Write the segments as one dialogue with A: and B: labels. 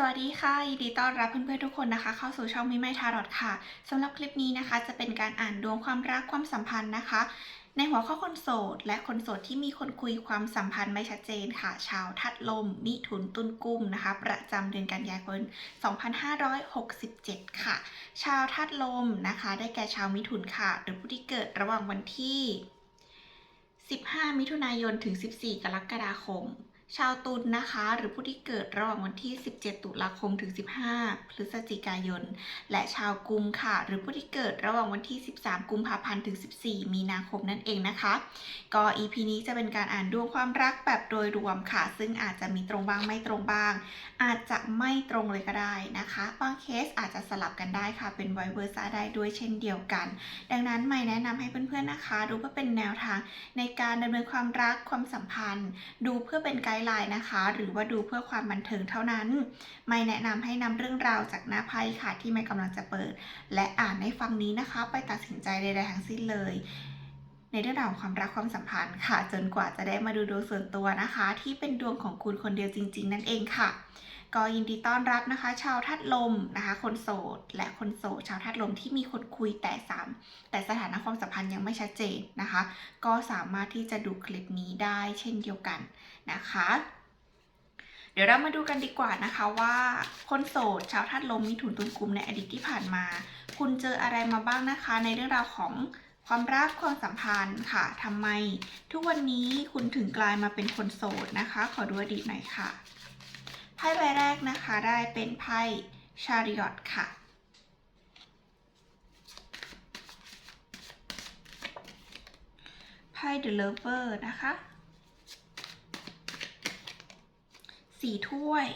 A: สวัสดีค่ะ ยินดีต้อนรับเพื่อนๆทุกคนนะคะ เข้าสู่ช่องมิไม่ทารอดค่ะสำหรับคลิปนี้นะคะ จะเป็นการอ่านดวงความรักความสัมพันธ์นะคะ ในหัวข้อคนโสด และคนโสดที่มีคนคุยความสัมพันธ์ไม่ชัดเจนค่ะ ชาวทัดลม มิถุนตุลกุ้มนะคะ ประจำเดือนกันยายน 2567 ค่ะ ชาวทัดลมนะคะ ได้แก่ชาวมิถุนค่ะหรือผู้ที่เกิดระหว่างวันที่ 15 มิถุนายนถึง 14 กรกฎาคม ชาวตุลนะคะ หรือผู้ที่เกิดระหว่างวันที่ 17 ตุลาคมถึง 15 พฤศจิกายน และชาวกุมค่ะ หรือผู้ที่เกิดระหว่างวันที่ 13 กุมภาพันธ์ถึง 14 มีนาคมนั่นเองนะคะ ก็ EP นี้จะเป็นการอ่านดวงความรักแบบโดยรวมค่ะ ซึ่งอาจจะมีตรงบ้างไม่ตรงบ้าง อาจจะไม่ตรงเลยก็ได้นะคะ บางเคสอาจจะสลับกันได้ค่ะ เป็นไวเวอร์ซ่าได้ด้วยเช่นเดียวกัน ดังนั้นไม่แนะนำให้เพื่อนๆนะคะ ดูเพื่อเป็นแนวทางในการดำเนินความรักความสัมพันธ์ ดูเพื่อเป็นไกด์ไลน์นะคะ หรือว่าดูเพื่อความบันเทิงเท่านั้น ไม่แนะนำให้นำเรื่องราวจากหน้าไพ่ค่ะ ที่ไม่กำลังจะเปิด และอ่านให้ฟังนี้นะคะ ไปตัดสินใจใดๆทั้งสิ้นเลยในเรื่องราวของความรักความสัมพันธ์ค่ะ จนกว่าจะได้มาดูดวงส่วนตัวนะคะ ที่เป็นดวงของคุณคนเดียวจริง ๆ นั่นเองค่ะ ก็ยินดีต้อนรับนะคะ ชาวทัดลมนะคะ คนโสด และคนโสดชาวทัดลมที่มีคนคุยแต่สามแต่สถานะความสัมพันธ์ยังไม่ชัดเจนนะคะ ก็สามารถที่จะดูคลิปนี้ได้เช่นเดียวกัน นะคะ เดี๋ยวเรามาดูกันดีกว่านะคะว่า คนโสดชาวทัดลมมีถุนตุนกลุ่มในอดีตที่ผ่านมา คุณเจออะไรมาบ้างนะคะ ในเรื่องราวของความรักความสัมพันธ์ค่ะทำไม ทุกวันนี้คุณถึงกลายมาเป็นคนโสดนะคะ ขอดูอดีตหน่อยค่ะไพ่ใบแรกนะคะได้เป็นไพ่ชาริอตค่ะไพ่ The Lover นะคะ สี่ถ้วย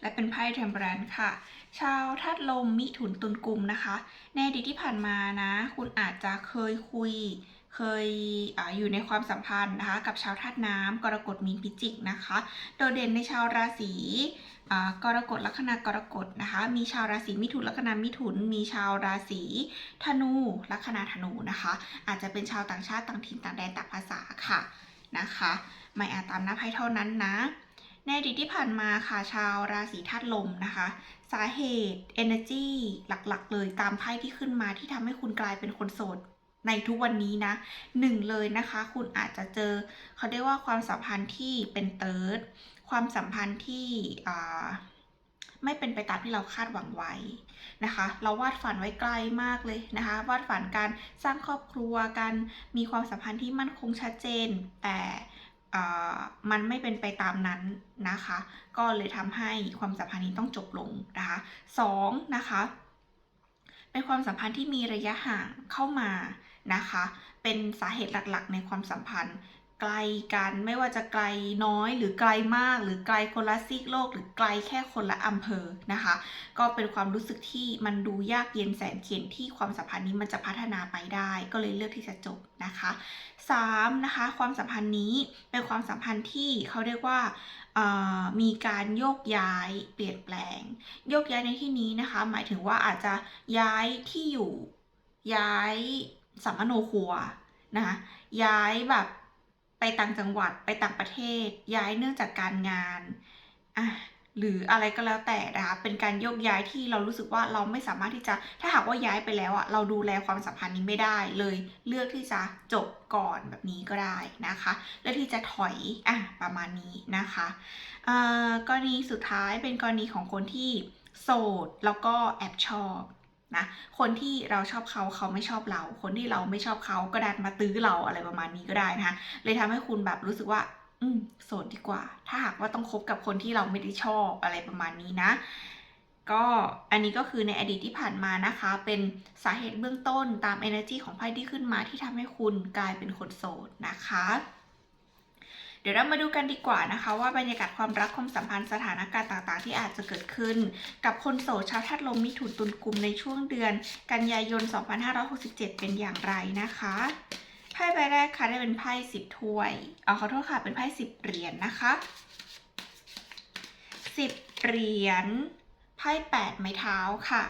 A: และเป็นไพ่ Temperance ค่ะ ชาวธาตุลมมิถุนตุลกุมนะคะ ในอดีตที่ผ่านมานะ คุณอาจจะเคยคุยเคยออยู่ในความสัมพันธ์นะคะกับชาวธาตุน้ำกรกฎมีนพิจิกนะคะ โดดเด่นในชาวราศีกรกฎลัคนากรกฎนะคะ มีชาวราศีมิถุนลัคนามิถุน มีชาวราศีธนูลัคนาธนูนะคะ อาจจะเป็นชาวต่างชาติต่างถิ่นต่างแดนต่างภาษาค่ะ นะคะไม่อาจตามน้าไพ่เท่านั้นนะ ในอดีตที่ผ่านมาค่ะชาวราศีธาตุลมนะคะ สาเหตุ energy หลักๆ เลยตามไพ่ที่ขึ้นมาที่ทำให้คุณกลายเป็นคนโสดในทุกวันนี้นะหนึ่งเลยนะคะ คุณอาจจะเจอเขาเรียกว่าความสัมพันธ์ที่เป็นเติร์ดความสัมพันธ์ที่อ่า ไม่เป็นไปตามที่เราคาดหวังไว้นะคะ เราวาดฝันไว้ไกลมากเลยนะคะ วาดฝันการสร้างครอบครัวการมีความสัมพันธ์ที่มั่นคงชัดเจน แต่อ่ามันไม่เป็นไปตามนั้นนะคะ ก็เลยทำให้ความสัมพันธ์นี้ต้องจบลงนะคะสองนะคะเป็นความสัมพันธ์ที่มีระยะห่างเข้ามานะคะ เป็นสาเหตุหลักๆ ในความสัมพันธ์ ไกลกันไม่ว่าจะไกลน้อยหรือไกลมาก หรือไกลคนละซีกโลก หรือไกลแค่คนละอำเภอนะคะ ก็เป็นความรู้สึกที่มันดูยากเย็นแสนเข็ญที่ความสัมพันธ์นี้มันจะพัฒนาไปได้ ก็เลยเลือกที่จะจบนะคะสามนะคะความสัมพันธ์นี้เป็นความสัมพันธ์ที่เขาเรียกว่ามีการโยกย้ายเปลี่ยนแปลง โยกย้ายในที่นี้นะคะ หมายถึงว่าอาจจะย้ายที่อยู่ย้ายสัมมโนครัวนะคะย้ายแบบ ไปต่างจังหวัดไปต่างประเทศ ย้ายเนื่องจากการงานอะหรืออะไรก็แล้วแต่นะคะเป็นการโยกย้ายที่เรารู้สึกว่าเราไม่สามารถที่จะถ้าหากว่าย้ายไปแล้วอะเราดูแลความสัมพันธ์นี้ไม่ได้เลยเลือกที่จะจบก่อนแบบนี้ก็ได้นะคะเลือกที่จะถอยอะประมาณนี้นะคะอ่ากรณีสุดท้ายเป็นกรณีของคนที่โสดแล้วก็แอบชอบ นะคนที่เราชอบเขาเขาไม่ชอบเรา คนที่เราไม่ชอบเขาก็ดันมาตื้อเราอะไรประมาณนี้ก็ได้นะคะเลยทำให้คุณแบบรู้สึกว่า อืมโสดดีกว่า ถ้าหากว่าต้องคบกับคนที่เราไม่ได้ชอบอะไรประมาณนี้นะก็อันนี้ก็คือในอดีตที่ผ่านมานะคะ เป็นสาเหตุเบื้องต้นตาม energy ของไพ่ที่ขึ้นมาที่ทำให้คุณกลายเป็นคนโสดนะคะ ดี๋ยวเรามาดูกันดีกว่านะคะ ว่าบรรยากาศความรักความสัมพันธ์สถานการณ์ต่างๆ ที่อาจจะเกิดขึ้น กับคนโสดชาวธาตุลมมิถุนตุลกุมในช่วงเดือน กันยายน 2567 เป็นอย่างไรนะคะไพ่ใบแรกค่ะได้เป็นไพ่สิบถ้วยเอาขอโทษค่ะเป็นไพ่สิบเหรียญนะคะสิบเหรียญไพ่แปดไม้เท้าค่ะ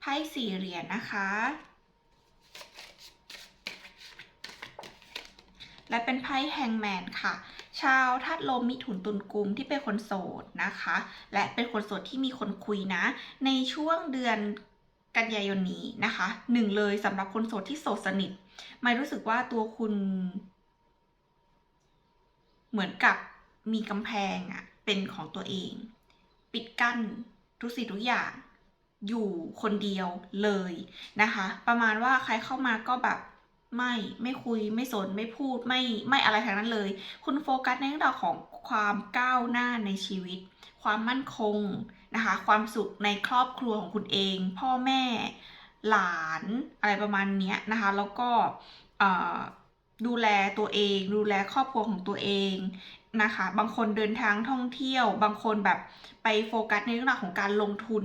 A: ไพ่สี่เหรียญนะคะ และเป็นไพ่แฮงแมนค่ะ ชาวธาตุลมมิถุนตุลกุมที่เป็นคนโสดนะคะ และเป็นคนโสดที่มีคนคุยนะ ในช่วงเดือนกันยายนนี้นะคะหนึ่งเลยสำหรับคนโสดที่โสดสนิทไม่รู้สึกว่าตัวคุณ เหมือนกับมีกำแพงอะเป็นของตัวเอง ปิดกั้นทุกสิ่งทุกอย่างอยู่คนเดียวเลยนะคะ ประมาณว่าใครเข้ามาก็แบบ ไม่ไม่คุยไม่สนไม่พูดไม่ไม่อะไรทั้งนั้นเลย คุณโฟกัสในเรื่องราวของความก้าวหน้าในชีวิต ความมั่นคงนะคะ ความสุขในครอบครัวของคุณเอง พ่อแม่หลานอะไรประมาณนี้นะคะ แล้วก็ดูแลตัวเอง ดูแลครอบครัวของตัวเองนะคะ บางคนเดินทางท่องเที่ยว บางคนแบบไปโฟกัสในเรื่องราวของการลงทุน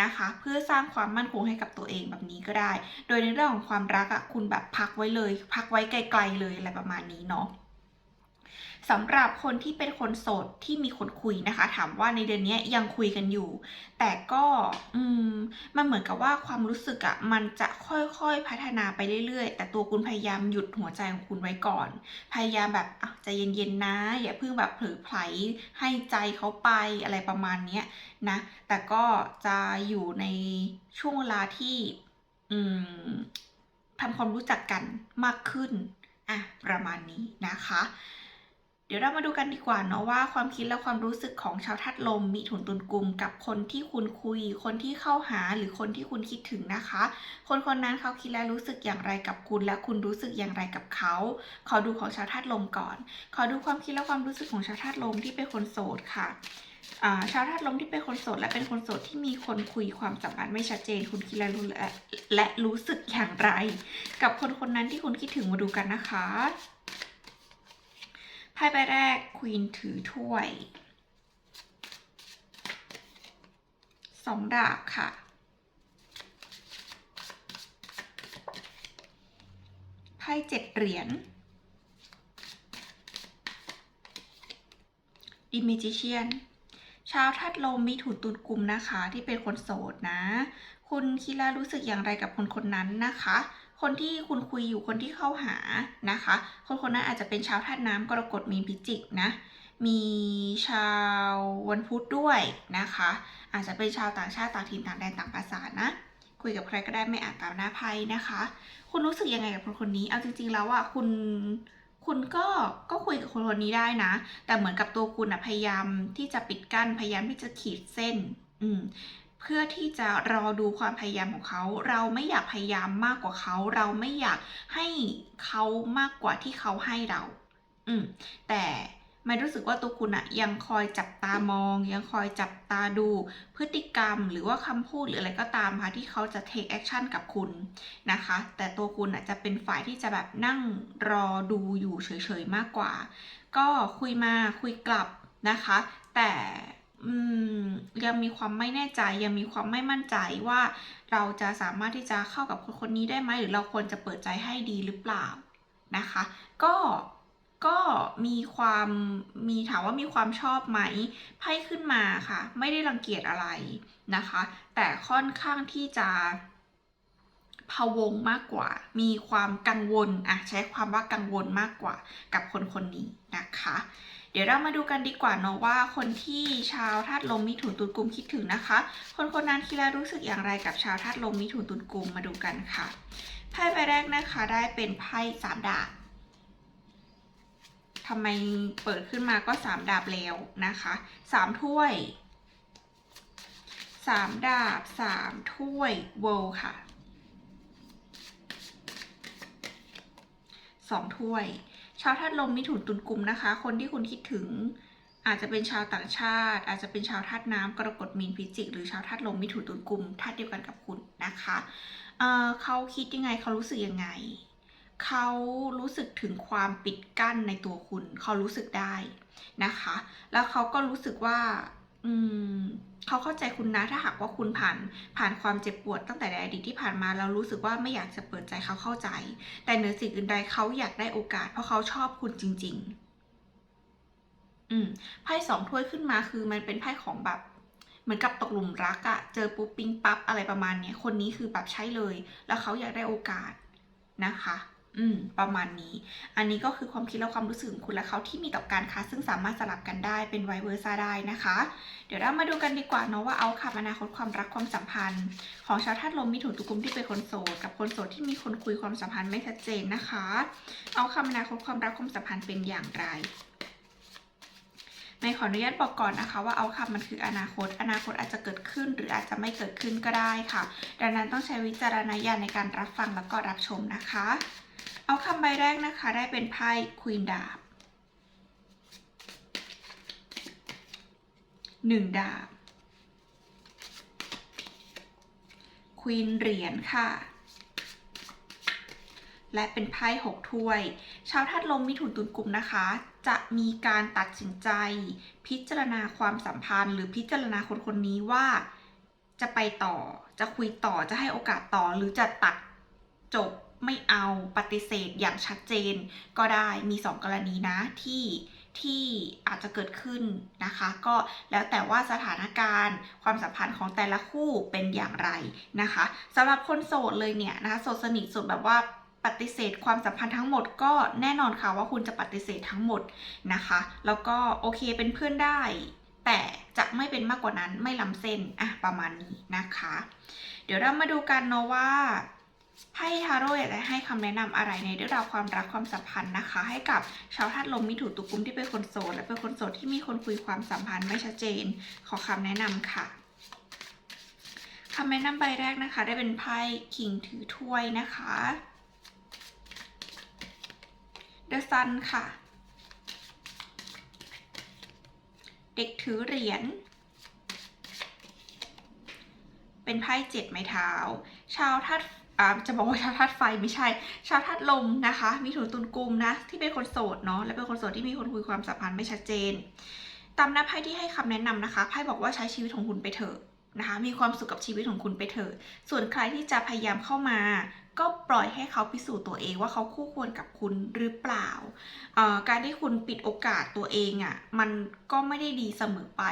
A: นะคะ เพื่อสร้างความมั่นคงให้กับตัวเองแบบนี้ก็ได้ โดยในเรื่องของความรักอะคุณแบบพักไว้เลย พักไว้ไกลๆเลยอะไรประมาณนี้เนาะ สำหรับคนที่เป็นคนโสดที่มีคนคุยนะคะ ถามว่าในเดือนนี้ยังคุยกันอยู่ แต่ก็อืมมันเหมือนกับว่าความรู้สึกอะมันจะค่อยๆพัฒนาไปเรื่อยๆ แต่ตัวคุณพยายามหยุดหัวใจของคุณไว้ก่อน พยายามแบบอะใจเย็นๆนะ อย่าเพิ่งแบบเผลอไผลให้ใจเขาไปอะไรประมาณนี้นะ แต่ก็จะอยู่ในช่วงเวลาที่อืมทำความรู้จักกันมากขึ้น อะ ประมาณนี้นะคะ เดี๋ยวเรามาดูกันดีกว่าเนาะว่าความคิดและความรู้สึกของชาวธาตุลม มีถุนตุนกลุ่มกับคนที่คุณคุย คนที่เข้าหาหรือคนที่คุณคิดถึงนะคะ คนคนนั้นเขาคิดและรู้สึกอย่างไรกับคุณ และคุณรู้สึกอย่างไรกับเขา ขอดูของชาวธาตุลมก่อน ขอดูความคิดและความรู้สึกของชาวธาตุลมที่เป็นคนโสดค่ะาชาวธาตุลมที่เป็นคนโสดและเป็นคนโสดที่มีคนคุยความสัมพันธ์ไม่ชัดเจน คุณคิดและรู้และและรู้สึกอย่างไร กับคนคนนั้นที่คุณคิดถึงมาดูกันนะคะ ไพ่ใบแรกควีนถือถ้วยสองดาบค่ะ ไพ่เจ็ดเหรียญดิมิจิเชียน ชาวทัดลมมีถุนตุนกลุ่มนะคะ ที่เป็นคนโสดนะ คุณคิดและรู้สึกอย่างไรกับคนคนนั้นนะคะ คนที่คุณคุยอยู่คนที่เข้าหานะคะ คนคนนั้นอาจจะเป็นชาวธาตุน้ำกรกฎมีนพิจิกนะ มีชาววันพุธด้วยนะคะ อาจจะเป็นชาวต่างชาติต่างถิ่นต่างแดนต่างภาษานะ คุยกับใครก็ได้ไม่อ่านตามหน้าไพ่นะคะ คุณรู้สึกยังไงกับคนคนนี้ เอาจริง ๆ แล้วอะคุณคุณก็ก็คุยกับคนคนนี้ได้นะ แต่เหมือนกับตัวคุณอะพยายามที่จะปิดกั้นพยายามที่จะขีดเส้น อืม เพื่อที่จะรอดูความพยายามของเขา เราไม่อยากพยายามมากกว่าเขา เราไม่อยากให้เขามากกว่าที่เขาให้เรา อืม แต่ไม่รู้สึกว่าตัวคุณอะยังคอยจับตามอง ยังคอยจับตาดูพฤติกรรมหรือว่าคำพูดหรืออะไรก็ตามค่ะที่เขาจะ take action กับคุณนะคะ แต่ตัวคุณอะจะเป็นฝ่ายที่จะแบบนั่งรอดูอยู่เฉยๆมากกว่า ก็คุยมาคุยกลับนะคะ แต่ ยังมีความไม่แน่ใจ ยังมีความไม่มั่นใจว่าเราจะสามารถที่จะเข้ากับคนคนนี้ได้ไหมหรือเราควรจะเปิดใจให้ดีหรือเปล่านะคะ ก็ก็มีความมีถามว่ามีความชอบไหมไพ่ขึ้นมาค่ะ ไม่ได้รังเกียจอะไรนะคะ แต่ค่อนข้างที่จะพะวงมากกว่า มีความกังวลอะใช้ความว่ากังวลมากกว่ากับคนคนนี้นะคะ เดี๋ยวเรามาดูกันดีกว่าเนาะว่าคนที่ชาวธาตุลมมิถุนตุลกุมคิดถึงนะคะ คนคนนั้นคิดและรู้สึกอย่างไรกับชาวธาตุลมมิถุนตุลกุมมาดูกันค่ะไพ่ใบแรกนะคะ ได้เป็นไพ่สามดาบทำไมเปิดขึ้นมาก็สามดาบแล้วนะคะสามถ้วยสามดาบสามถ้วยเวลค่ะสองถ้วย ชาวธาตุลมมิถุนตุลกุมนะคะ คนที่คุณคิดถึงอาจจะเป็นชาวต่างชาติ อาจจะเป็นชาวธาตุน้ำกรกฎมีนพิจิก หรือชาวธาตุลมมิถุนตุลกุมธาตุเดียวกันกับคุณนะคะเเขาคิดยังไงเขารู้สึกยังไง เขารู้สึกถึงความปิดกั้นในตัวคุณ เขารู้สึกได้นะคะ แล้วเขาก็รู้สึกว่า อืมเขาเข้าใจคุณนะถ้าหากว่าคุณผ่านผ่านความเจ็บปวดตั้งแต่ในอดีตที่ผ่านมาแล้วรู้สึกว่าไม่อยากจะเปิดใจเขาเข้าใจ แต่เหนือสิ่งอื่นใดเขาอยากได้โอกาส เพราะเขาชอบคุณจริง ๆ อืมไพ่สองถ้วยขึ้นมาคือมันเป็นไพ่ของแบบเหมือนกับตกหลุมรักอะเจอปุ๊บปิ๊งปั๊บอะไรประมาณเนี้ยคนนี้คือแบบใช่เลย แล้วเขาอยากได้โอกาสนะคะ อืม ประมาณนี้ อันนี้ก็คือความคิดและความรู้สึกของคุณและเขาที่มีต่อกันค่ะซึ่งสามารถสลับกันได้เป็นไวเวอร์ซ่าได้นะคะ เดี๋ยวเรามาดูกันดีกว่าเนาะว่าเอาคำอนาคตความรักความสัมพันธ์ ของชาวธาตุลมมิถุนตุกุมที่เป็นคนโสดกับคนโสดที่มีคนคุยความสัมพันธ์ไม่ชัดเจนนะคะ เอาคำอนาคตความรักความสัมพันธ์เป็นอย่างไรในขออนุญาตบอกก่อนนะคะว่าเอาคำมันคืออนาคต อนาคตอาจจะเกิดขึ้นหรืออาจจะไม่เกิดขึ้นก็ได้ค่ะ ดังนั้นต้องใช้วิจารณญาณในการรับฟังแล้วก็รับชมนะคะ เอาคำใบแรกนะคะได้เป็นไพ่ควีนดาบหนึ่งดาบควีนเหรียญค่ะ และเป็นไพ่หกถ้วย ชาวธาตุลมมิถุนตุลกลุ่มนะคะ จะมีการตัดสินใจ พิจารณาความสัมพันธ์ หรือพิจารณาคนคนนี้ว่าจะไปต่อ จะคุยต่อจะให้โอกาสต่อหรือจะตัดจบ ไม่เอาปฏิเสธอย่างชัดเจน ก็ได้มีสองกรณีนะที่ที่อาจจะเกิดขึ้นนะคะ ก็แล้วแต่ว่าสถานการณ์ ความสัมพันธ์ของแต่ละคู่เป็นอย่างไรนะคะสำหรับคนโสดเลยเนี่ยนะคะโสดสนิทโสดแบบว่าปฏิเสธความสัมพันธ์ทั้งหมดก็แน่นอนค่ะว่าคุณจะปฏิเสธทั้งหมดนะคะ แล้วก็โอเคเป็นเพื่อนได้ แต่จะไม่เป็นมากกว่านั้นไม่ล้ำเส้นอะประมาณนี้นะคะ เดี๋ยวเรามาดูกันเนาะว่า ไพ่ทาโร่อยากจะให้คำแนะนำอะไรในเรื่องราวความรักความสัมพันธ์นะคะ ให้กับชาวธาตุลมมิถุนตุกุมที่เป็นคนโสดและเป็นคนโสดที่มีคนคุยความสัมพันธ์ไม่ชัดเจน ขอคำแนะนำค่ะคำแนะนำใบแรกนะคะ ได้เป็นไพ่คิงถือถ้วยนะคะ The Sun ค่ะ เด็กถือเหรียญเป็นไพ่เจ็ดไม้เท้า ชาวธาตุจะบอกว่าชาวธาตุไฟไม่ใช่ ชาวธาตุลมนะคะ มีถุนตุนกุมนะ ที่เป็นคนโสดเนาะและเป็นคนโสดที่มีคนคุยความสัมพันธ์ไม่ชัดเจน ตามหน้าไพ่ที่ให้คำแนะนำนะคะไพ่บอกว่าใช้ชีวิตของคุณไปเถอะนะคะมีความสุขกับชีวิตของคุณไปเถอะ ส่วนใครที่จะพยายามเข้ามา ก็ปล่อยให้เขาพิสูจน์ตัวเองว่าเขาคู่ควรกับคุณหรือเปล่า การที่คุณปิดโอกาสตัวเองอะ่ะมันก็ไม่ได้ดีเสมอไป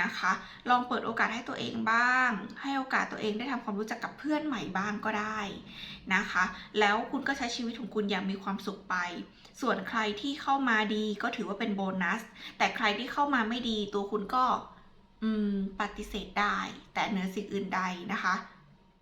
A: นะคะ ลองเปิดโอกาสให้ตัวเองบ้าง ให้โอกาสตัวเองได้ทำความรู้จักกับเพื่อนใหม่บ้างก็ได้นะคะ แล้วคุณก็ใช้ชีวิตของคุณอย่างมีความสุขไป ส่วนใครที่เข้ามาดีก็ถือว่าเป็นโบนัส แต่ใครที่เข้ามาไม่ดีตัวคุณก็ปฏิเสธได้ แต่เหนือสิ่งอื่นใดนะคะ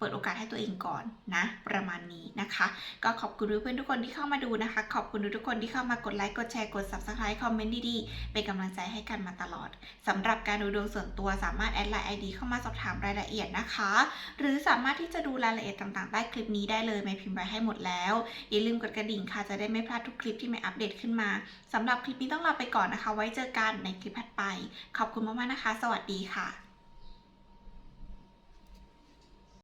A: ปิดโอกาสให้ตัวเองก่อนนะประมาณนี้นะคะ ก็ขอบคุณเพื่อนๆทุกคนที่เข้ามาดูนะคะ ขอบคุณทุกคนที่เข้ามากดไลค์กดแชร์กด subscribe คอมเมนต์ดีๆเป็นกำลังใจให้กันมาตลอดสำหรับการดูดวงส่วนตัวสามารถแอดไลน์ ID เข้ามาสอบถามรายละเอียดนะคะ หรือสามารถที่จะดูรายละเอียดต่างๆใต้คลิปนี้ได้เลยไม่พิมพ์ไว้ให้หมดแล้วอย่าลืมกดกระดิ่งค่ะจะได้ไม่พลาดทุกคลิปที่ไม่อัปเดตขึ้นมาสำหรับคลิปนี้ต้องลาไปก่อนนะคะ ไว้เจอกันในคลิปถัดไป ขอบคุณมากๆนะคะ สวัสดีค่ะ